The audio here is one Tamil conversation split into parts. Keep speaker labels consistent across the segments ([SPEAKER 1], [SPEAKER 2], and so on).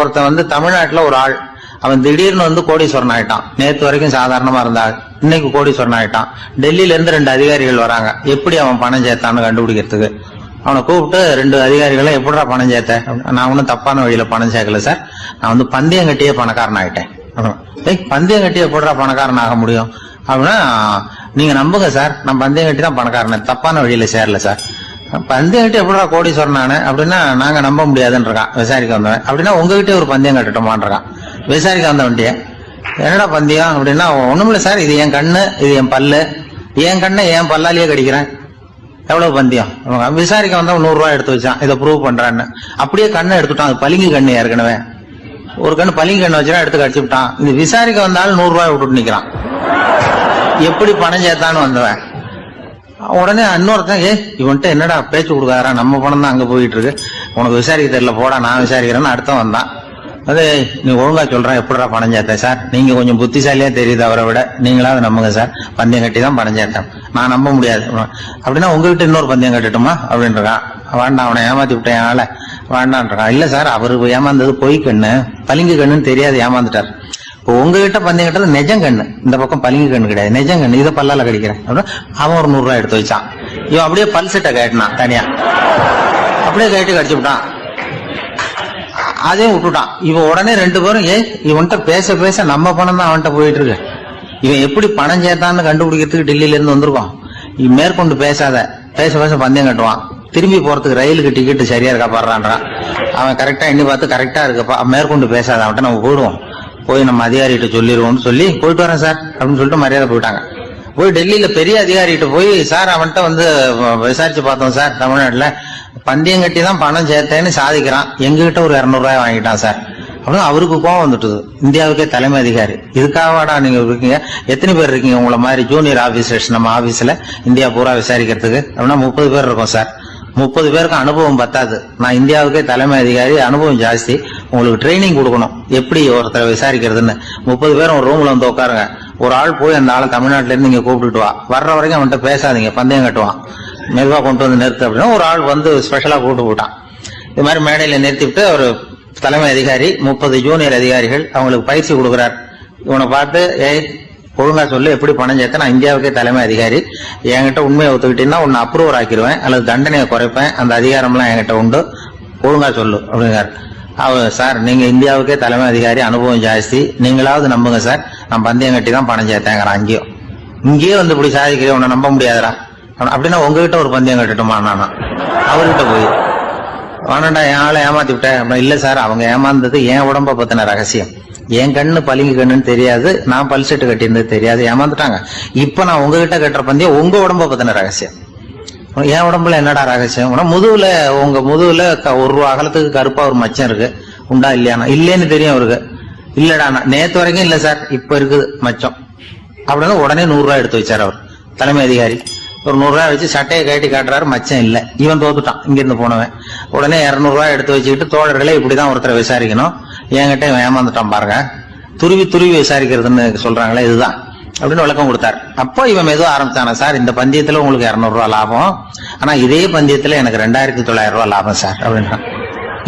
[SPEAKER 1] ஒருத்தன் வந்து தமிழ்நாட்டுல ஒரு ஆள். அவன் திடீர்னு வந்து கோடீஸ்வரன் ஆயிட்டான். நேத்து வரைக்கும் சாதாரணமா இருந்த ஆள் இன்னைக்கு கோடீஸ்வரன் ஆயிட்டான். டெல்லியில இருந்து ரெண்டு அதிகாரிகள் வராங்க. எப்படி அவன் பணம் சேர்த்தான்னு கண்டுபிடிக்கிறதுக்கு? அவனை கூப்பிட்டு ரெண்டு அதிகாரிகளும் எப்படிடா பணம் சேர்த்த? நான் ஒன்றும் தப்பான வழியில பணம் சேர்க்கல சார். நான் வந்து பந்தயம் கட்டியே பணக்காரன் ஆயிட்டேன். ஏய் பந்தயம் கட்டி எப்படிடா பணக்காரன் ஆக முடியும்? அப்படின்னா நீங்க நம்புங்க சார். நான் பந்தயம் கட்டி தான் பணக்காரன். தப்பான வழியில சேரல சார். பந்தயம் எப்படா எப்படிடா கோடீஸ்வரன் நானு? அப்படின்னா நாங்க நம்ப முடியாதுன்னு இருக்கான் விசாரிக்க வந்தவன். அப்படின்னா உங்ககிட்ட ஒரு பந்தயம் கட்டட்டுமான்னு இருக்கான் விசாரிக்க வந்தவன்ட்டிய என்னடா பந்தயம் அப்படின்னா ஒண்ணுமில்ல சார் இது என் கண்ணு இது என் பல்லு. என் கண்ணை என் பல்லாலேயே கடிக்கிறேன். எவ்வளவு பந்தயம்? விசாரிக்க வந்தவன் நூறு ரூபாய் எடுத்து வச்சான். இதை ப்ரூவ் பண்றான்னு. அப்படியே கண்ணை எடுத்துட்டான். அது பளிங்கு கண்ணு ஏற்கனவே. ஒரு கண்ணு பளிங்கு கண்ணு வச்சுட்டா எடுத்து கடிச்சு விட்டான். இது விசாரிக்க வந்தாலும் நூறு ரூபாய் விட்டுட்டு நிக்கிறான். எப்படி பணம் சேர்த்தான்னு வந்தவன். உடனே இன்னொருத்தன் ஏ இவன்ட்டு என்னடா பேச்சு கொடுக்காரா நம்ம பணம் தான் அங்க போயிட்டு இருக்கு உனக்கு விசாரிக்க தெரியல போடா நான் விசாரிக்கிறேன்னு அடுத்த வந்தான். அது நீ ஒழுங்கா சொல்றேன் எப்படிடா பணம் சேர்த்தேன் சார்? நீங்க கொஞ்சம் புத்திசாலியா தெரியுது அவரை விட. நீங்களாவது நம்புங்க சார். பந்தயம் கட்டி தான் பணம் சேர்த்தேன். நான் நம்ப முடியாது. அப்படின்னா உங்ககிட்ட இன்னொரு பந்தயம் கட்டட்டுமா? அப்படின்றான். வேண்டாம் அவனை ஏமாத்தி விட்டேன் ஆள. வேண்டான்றான். இல்ல சார் அவரு ஏமாந்தது பொய் கண்ணு பளிங்கு கண்ணுன்னு தெரியாது ஏமாந்துட்டார். இப்போ உங்ககிட்ட பந்தயம் கட்டுறது நெஜம் கண்ணு. இந்த பக்கம் பளிங்கு கண்ணு கிடையாது. நெஜம் கண்ணு. இதை பல்லால கடிக்கிறேன். அப்படின்னா அவன் ஒரு நூறு ரூபாய் எடுத்து வச்சான். இவன் அப்படியே பல்செட்டை கேட்டினான் தனியா. அப்படியே கேட்டு கடிச்சு விட்டான். அதையும் விட்டுட்டான். இவன் உடனே ரெண்டு பேரும் ஏ இவன்கிட்ட பேச பேச நம்ம பணம் தான் அவன்கிட்ட போயிட்டு இருக்கு. இவன் எப்படி பணம் சேர்த்தான்னு கண்டுபிடிக்கிறதுக்கு டெல்லியில இருந்து வந்திருக்கான். இவன் மேற்கொண்டு பேசாத. பேச பேச பந்தயம் கட்டுவான். திரும்பி போறதுக்கு ரயிலுக்கு டிக்கெட் சரியா இருக்கா பாடுறான்றான் அவன் கரெக்டா எண்ணி பார்த்து கரெக்டா இருக்கப்பா. மேற்கொண்டு பேசாத. அவன்கிட்ட நம்ம போயிடுவோம். போய் நம்ம அதிகாரிகிட்ட சொல்லிடுவோம்னு சொல்லி போயிட்டு வரேன் சார் அப்படின்னு சொல்லிட்டு மரியாதை போயிட்டாங்க. போய் டெல்லியில பெரிய அதிகாரிகிட்ட போய் சார் அவன்கிட்ட வந்து விசாரிச்சு பார்த்தோம் சார் தமிழ்நாட்டில். பந்தயம் கட்டி தான் பணம் சேர்த்தேன்னு சாதிக்கிறான். எங்ககிட்ட ஒரு இரநூறுவாய் வாங்கிட்டான் சார். அப்படின்னு அவருக்கு கோவம் வந்துட்டுது. இந்தியாவுக்கே தலைமை அதிகாரி. இதுக்காகவாடா நீங்க இருக்கீங்க? எத்தனை பேர் இருக்கீங்க உங்களை மாதிரி? ஜூனியர் ஆபீசர்ஸ் நம்ம ஆபீஸ்ல இந்தியா பூரா விசாரிக்கிறதுக்கு. அப்படின்னா முப்பது பேர் இருக்கோம் சார். முப்பது பேருக்கு அனுபவம் பத்தாது. நான் இந்தியாவுக்கே தலைமை அதிகாரி அனுபவம் ஜாஸ்தி. உங்களுக்கு ட்ரைனிங் கொடுக்கணும். எப்படி ஒருத்தரை விசாரிக்கிறதுன்னு. முப்பது பேரும் ஒரு ரூம்ல வந்து உட்காருங்க. ஒரு ஆள் போய் அந்த ஆளை தமிழ்நாட்டில இருந்து நீங்க கூப்பிட்டுட்டு வா. வர்ற வரைக்கும் அவன்கிட்ட பேசாதீங்க. பந்தயம் கட்டுவான். மெதுவா கொண்டு வந்து நிறுத்து அப்படின்னா ஒரு ஆள் வந்து ஸ்பெஷலா கூப்பிட்டு போட்டான். இது மாதிரி மேடையில நிறுத்திவிட்டு ஒரு தலைமை அதிகாரி முப்பது ஜூனியர் அதிகாரிகள் அவங்களுக்கு பயிற்சி கொடுக்குறார். இவனை பார்த்து ஏய் ஒழுங்கா சொல்லு எப்படி பணம் சேர்த்த நான் இந்தியாவுக்கே தலைமை அதிகாரி. என்கிட்ட உண்மையை ஒத்துக்கிட்டீங்கன்னா உன்னை அப்ரூவர் ஆக்கிடுவேன் அல்லது தண்டனையை குறைப்பேன் அந்த அதிகாரம்லாம் என்கிட்ட உண்டு. ஒழுங்கா சொல்லு அப்படிங்கிறார். அவர் சார் நீங்க இந்தியாவுக்கே தலைமை அதிகாரி அனுபவம் ஜாஸ்தி. நீங்களாவது நம்புங்க சார். நான் பந்தயம் கட்டி தான் பணம் சேர்த்தேங்கிறேன் அங்கேயும். இங்கேயே வந்து இப்படி சாதிக்கிறேன் உன்னை நம்ப முடியாதுடா. அப்படின்னா உங்ககிட்ட ஒரு பந்தயம் கட்டட்டுமா நானா? அவர்கிட்ட போய். வேணாண்டா என் ஆளை ஏமாத்தி விட்டேன் அப்படின்னா, இல்ல சார் அவங்க ஏமாந்தது என் உடம்ப பத்தின ரகசியம். என் கண்ணு பளிங்கு கண்ணுன்னு தெரியாது நான் பல் செட்டு கட்டியிருந்தது தெரியாது ஏமாந்துட்டாங்க. இப்ப நான் உங்ககிட்ட கட்டுற பந்தயம் உங்க உடம்ப பத்தின ரகசியம். என் உடம்புல என்னடா ரகசியம்? உனக்கு முதுகுல உங்க முதுகுல க- ஒரு ரூபா அகலத்துக்கு கருப்பா ஒரு மச்சம் இருக்கு. உண்டா இல்லையானா இல்லேன்னு தெரியும் அவருக்கு. இல்லடா நேத்து வரைக்கும் இல்ல சார் இப்ப இருக்குது மச்சம். அப்படின்னு உடனே நூறு ரூபாய் எடுத்து வச்சார் அவர் தலைமை அதிகாரி. ஒரு நூறுரூவா வச்சு சட்டையை கட்டி காட்டுறாரு மச்சம் இல்லை. இவன் தோத்துட்டான். இங்கிருந்து போனவன். உடனே இரநூறுவா எடுத்து வச்சுக்கிட்டு தோழர்களே இப்படிதான் ஒருத்தரை விசாரிக்கணும். என்கிட்ட இவன் ஏமாந்துட்டான் பாருங்க. துருவி துருவி விசாரிக்கிறதுன்னு சொல்றாங்களே இதுதான். அப்படின்னு விளக்கம் கொடுத்தாரு. அப்போ இவன் எதுவும் ஆரம்பிச்சானா சார் இந்த பந்தயத்துல உங்களுக்கு இரநூறுவா லாபம். ஆனா இதே பந்தயத்துல எனக்கு ரெண்டாயிரத்தி தொள்ளாயிரம் ரூபாய் லாபம் சார் அப்படின்றான்.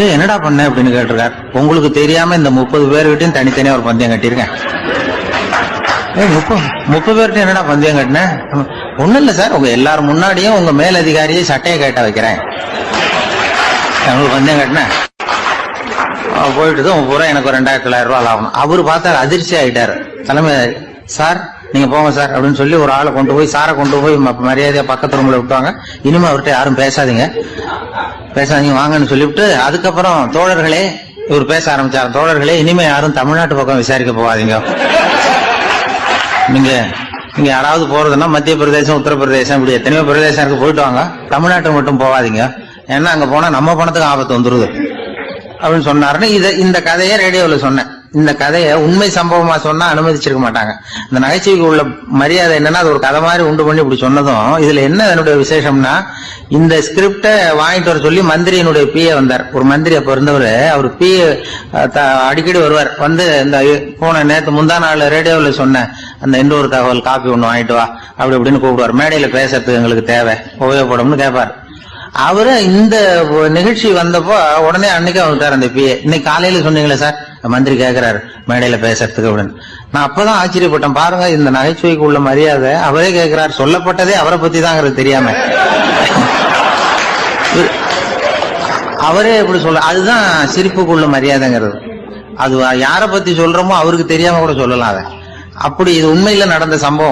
[SPEAKER 1] ஏ என்னடா பண்ண? அப்படின்னு கேட்டிருக்காரு. உங்களுக்கு தெரியாம இந்த முப்பது பேர்கிட்டையும் தனித்தனியா ஒரு பந்தயம் கட்டியிருக்கேன். ஏய், முப்பது முப்பது பேர்கிட்ட என்னடா பந்தயம் கட்டினேன் ஒன்றும் இல்ல சார். உங்க எல்லாரும் முன்னாடியும் உங்க மேலதிகாரியை சட்டையை கேட்ட வைக்கிறேன். உங்களுக்கு வந்தேன் கட்டினேன் போயிட்டு தான் பூரா எனக்கு ஒரு ரெண்டாயிரத்தி தொள்ளாயிரம் ரூபாய் லாபம். அவரு பார்த்தாரு அதிர்ச்சி ஆயிட்டாரு. தலைமை சார் நீங்க போங்க சார் அப்படின்னு சொல்லி ஒரு ஆளை கொண்டு போய் சாரை கொண்டு போய் ம- மரியாதையா பக்கத்து ரூம்ல விட்டுவாங்க இனிமே அவர்கிட்ட யாரும் பேசாதீங்க. பேசாதீங்க வாங்கன்னு சொல்லிவிட்டு அதுக்கப்புறம் தோழர்களே இவர் பேச ஆரம்பிச்சார். தோழர்களே இனிமே யாரும் தமிழ்நாட்டு பக்கம் விசாரிக்க போகாதீங்க. நீங்க நீங்க யாராவது போறதுன்னா மத்திய பிரதேசம் உத்தரப்பிரதேசம் இப்படி எத்தனையோ பிரதேசம் இருக்கு போயிட்டு வாங்க. தமிழ்நாட்டை மட்டும் போகாதீங்க. ஏன்னா அங்க போனா நம்ம பணத்துக்கு ஆபத்து வந்துருது. அப்படின்னு சொன்னாருன்னு இதை இந்த கதையை ரேடியோவில் சொன்னேன். இந்த கதையை உண்மை சம்பவமா சொன்னா அனுமதிச்சிருக்க மாட்டாங்க. இந்த நகைச்சுவைக்கு உள்ள மரியாதை என்னன்னா அது ஒரு கதை மாதிரி உண்டு பண்ணி இப்படி சொன்னதும் இதுல என்ன என்னுடைய விசேஷம்னா இந்த ஸ்கிரிப்டை வாங்கிட்டு வர சொல்லி மந்திரியினுடைய பிஏ வந்தார். ஒரு மந்திரி அப்ப இருந்தவர் அவர் பிஏ அடிக்கடி வருவார். வந்து இந்த போன நேற்று முந்தா நாள் ரேடியோவில் சொன்ன அந்த இன்னொரு தகவல் காப்பி ஒன்று வாங்கிட்டு வா அப்படி இப்படின்னு கூப்பிடுவார். மேடையில பேசுறதுக்கு எங்களுக்கு தேவை உபயோகப்படும்னு கேட்பார். அவரு இந்த நிகழ்ச்சி வந்தப்போ உடனே அன்னைக்கு வந்துட்டார் அந்த பிஏ இன்னைக்கு காலையில சொன்னீங்களே சார் மந்திரி கேட்கிறார் மேடையில பேசுறதுக்கு அப்படின்னு. நான் அப்பதான் ஆச்சரியப்பட்டேன். பாருங்க இந்த நகைச்சுவைக்கு உள்ள மரியாதை அவரே கேட்கிறார் சொல்லப்பட்டதே அவரை பத்தி தான் தெரியாம. அவரே எப்படி சொல்ல அதுதான் சிரிப்புக்குள்ள மரியாதைங்கிறது. அது யாரை பத்தி சொல்றோமோ அவருக்கு தெரியாம கூட சொல்லலாம் அதை. அப்படி இது உண்மையில நடந்த சம்பவம்.